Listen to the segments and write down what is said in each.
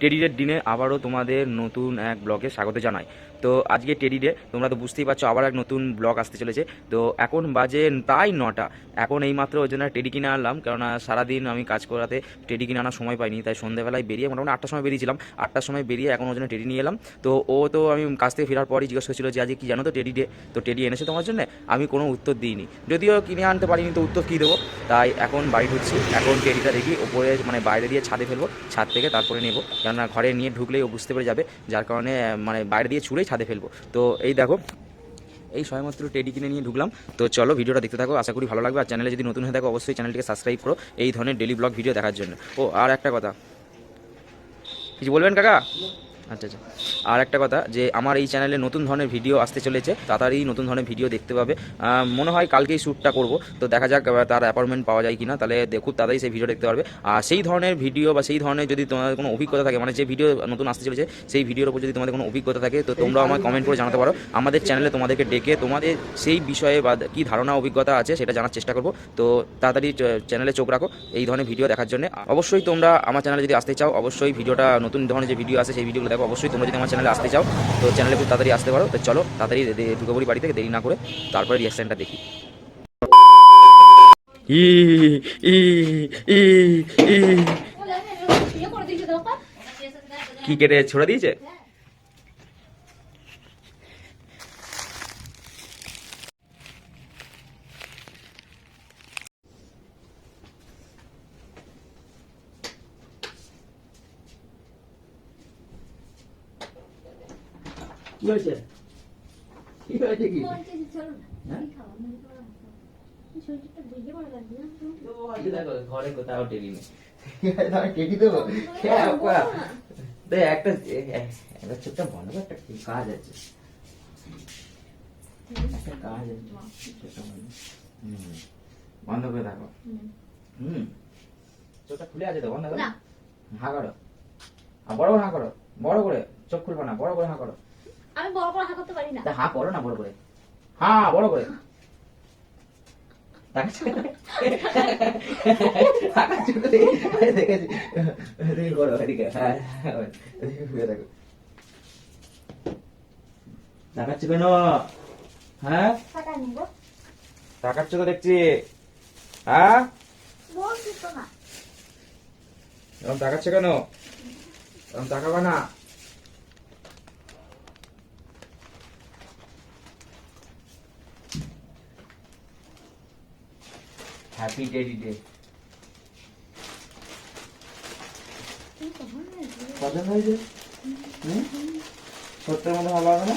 টেডিডের দিনে আবারও তোমাদের নতুন এক ব্লগে স্বাগত জানাই। তো আজকে টেডি ডে তোমরা তো বুঝতেই পারছ আবার এক নতুন ব্লগ আসতে চলেছে। তো এখন বাজে প্রায় নটা। এখন এইমাত্র ওই জন্য টেডি কিনে আনলাম, কেননা সারাদিন আমি কাজ করাতে টেডি কিনে আনার সময় পাইনি, তাই সন্ধ্যেবেলায় বেরিয়ে মোটামুটি আটটার সময় বেরিয়েছিলাম। আটটার সময় বেরিয়ে এখন ওই জন্য টেডি নিয়ে এলাম। তো ও তো আমি কাজ থেকে ফেরার পরই জিজ্ঞেস করছিল যে, আজকে কি জানো তো টেডি ডে তো টেডি এনেছে তোমার জন্য। আমি কোনো উত্তর দিইনি। যদিও কিনে আনতে পারিনি, তো উত্তর কী দেবো? তাই এখন বাড়ি ঢুকছি। এখন টেডিটা দেখি ওপরে মানে বাইরে দিয়ে ছাদে ফেলব, ছাদ থেকে তারপরে নেব। কেননা ঘরে নিয়ে ঢুকলেই ও বুঝতে পেরে যাবে। যার কারণে মানে বাইরে দিয়ে ছুঁড়েই ছাদে ফেলব। তো এই দেখো, এই সবেমাত্র টেডি কিনে নিয়ে ঢুকলাম। তো চলো ভিডিওটা দেখতে থাকো, আশা করি ভালো লাগবে। আর চ্যানেলে যদি নতুন হয়ে থাকো, অবশ্যই চ্যানেলটিকে সাবস্ক্রাইব করো এই ধরনের ডেলি ব্লগ ভিডিও দেখার জন্য। ও, আর একটা কথা। কিছু বলবেন কাকা? আচ্ছা আচ্ছা। আর একটা কথা, যে আমার এই চ্যানেলে নতুন ধরনের ভিডিও আসতে চলেছে, তাড়াতাড়ি নতুন ধরনের ভিডিও দেখতে পাবে। মনে হয় কালকেই শ্যুটটা করব, তো দেখা যাক তার অ্যাপয়েন্টমেন্ট পাওয়া যায় কিনা, তাহলে খুব তাড়াতাড়ি সেই ভিডিও দেখতে পারবে। আর সেই ধরনের ভিডিও বা সেই ধরনের যদি তোমাদের কোনো অভিজ্ঞতা থাকে মানে যে ভিডিও নতুন আসতে চলেছে, সেই ভিডিওর উপর যদি তোমাদের কোনো অভিজ্ঞতা থাকে, তো তোমরা আমায় কমেন্ট করে জানাতে পারো। আমাদের চ্যানেলে তোমাদেরকে ডেকে তোমাদের সেই বিষয়ে বা কী ধারণা, অভিজ্ঞতা আছে, সেটা জানার চেষ্টা করব। তো তাড়াতাড়ি চ্যানেলে চোখ রাখো এই ধরনের ভিডিও দেখার জন্য। অবশ্যই তোমরা আমার চ্যানেলে যদি আসতে চাও, অবশ্যই ভিডিওটা, নতুন ধরনের যে ভিডিও আছে সেই ভিডিওগুলো দেখো অবশ্যই তোমরা যদি আমার চ্যানেলে আসতে চাও তো চ্যানেলে খুব তাড়াতাড়ি আসতে পারো। তো চলো তাড়াতাড়ি দে- দে- ঢুকে পড়ি বাড়ি থেকে দেরি না করে তারপরে রিয়াকশনটা দেখি। ই ই ই ই। কি কেটে ছড়ে দিয়েছে? কি হয়েছে? কি হয়েছে কি? হ্যাঁ? ঘরে কোথাও টেরি নেই। টেরি দেবো। একটা একটা ছোট্ট বন্ধ একটা কাজ আছে? একটা কাজ আছে। বন্ধ। করে দেখো হুম। চোখটা খুলে আছে তো বন্ধ করো? হা করো। আর বড় করে হা করো বড় করে চোখ খুলবে না বড় করে হা করো। আমি বড় করে হা করতে পারি না। হা করো না বড় করে। হ্যাঁ বড় করে। তাকাচ্ছো? হ্যাঁ, কেন? হ্যাঁ? তাকাচ্ছ তো দেখছি। হ্যাঁ? বলছি এরকম তাকাচ্ছ কেন? এরকম তাকাবা না। হ্যাপি টেডি ডে পছন্দ হয়েছে? হুম? সত্যের মধ্যে ভালো হবে না?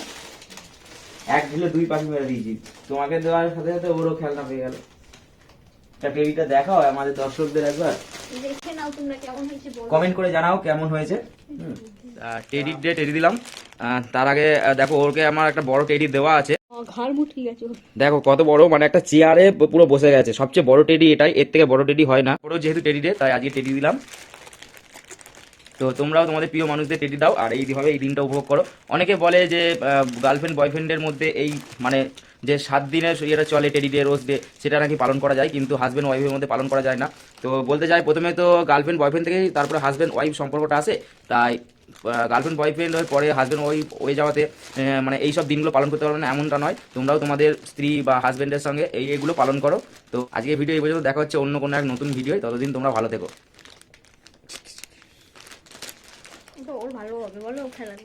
এক ঢিলে দুই পাখি মেরে দিয়েছি। তোমাকে দেওয়ার সাথে সাথে ওরও খেলনা পেয়ে গেল। তা টেডিটা দেখাও আমাদের দর্শকদের একবার। দেখে নাও তোমরা কেমন হয়েছে বলো। কমেন্ট করে জানাও কেমন হয়েছে। টেডি ডে টেডি দিলাম। তার আগে দেখো ওরকে আমার একটা বড় টেডি দেওয়া আছে। দেখো, কত বড় মানে একটা চেয়ারে পুরো বসে গেছে। সবচেয়ে বড় টেডি এটাই, এর থেকে বড় টেডি হয় না। বড় যেহেতু টেডি ডে তাই আজকে টেডি দিলাম। তো তোমরাও তোমাদের প্রিয় মানুষদের টেডি দাও, আর এইভাবে এই দিনটা উপভোগ করো। অনেকে বলে যে গার্লফ্রেন্ড বয়ফ্রেন্ডের মধ্যে এই মানে যে সাত দিনের ইয়েটা চলে টেডি ডে, রোজ ডে, সেটা নাকি পালন করা যায়, কিন্তু হাজব্যান্ড ওয়াইফের মধ্যে পালন করা যায় না। তো বলতে চাই, প্রথমে তো গার্লফ্রেন্ড বয়ফ্রেন্ড থেকেই তারপরে হাজব্যান্ড ওয়াইফ সম্পর্কটা আসে, তাই গার্লফ্রেন্ড বয়ফ্রেন্ড হয়ে পরে হাজব্যান্ড ওই হয়ে যাওয়াতে মানে এই সব দিনগুলো পালন করতে পারবে না, এমনটা নয়। তোমরাও তোমাদের স্ত্রী বা হাজব্যান্ডের সঙ্গে এই এগুলো পালন করো। তো আজকে ভিডিও এই পর্যন্ত, দেখা হচ্ছে অন্য কোনো এক নতুন ভিডিও ততদিন তোমরা ভালো থেকো। ওর ভালো হবে, বলো খেলা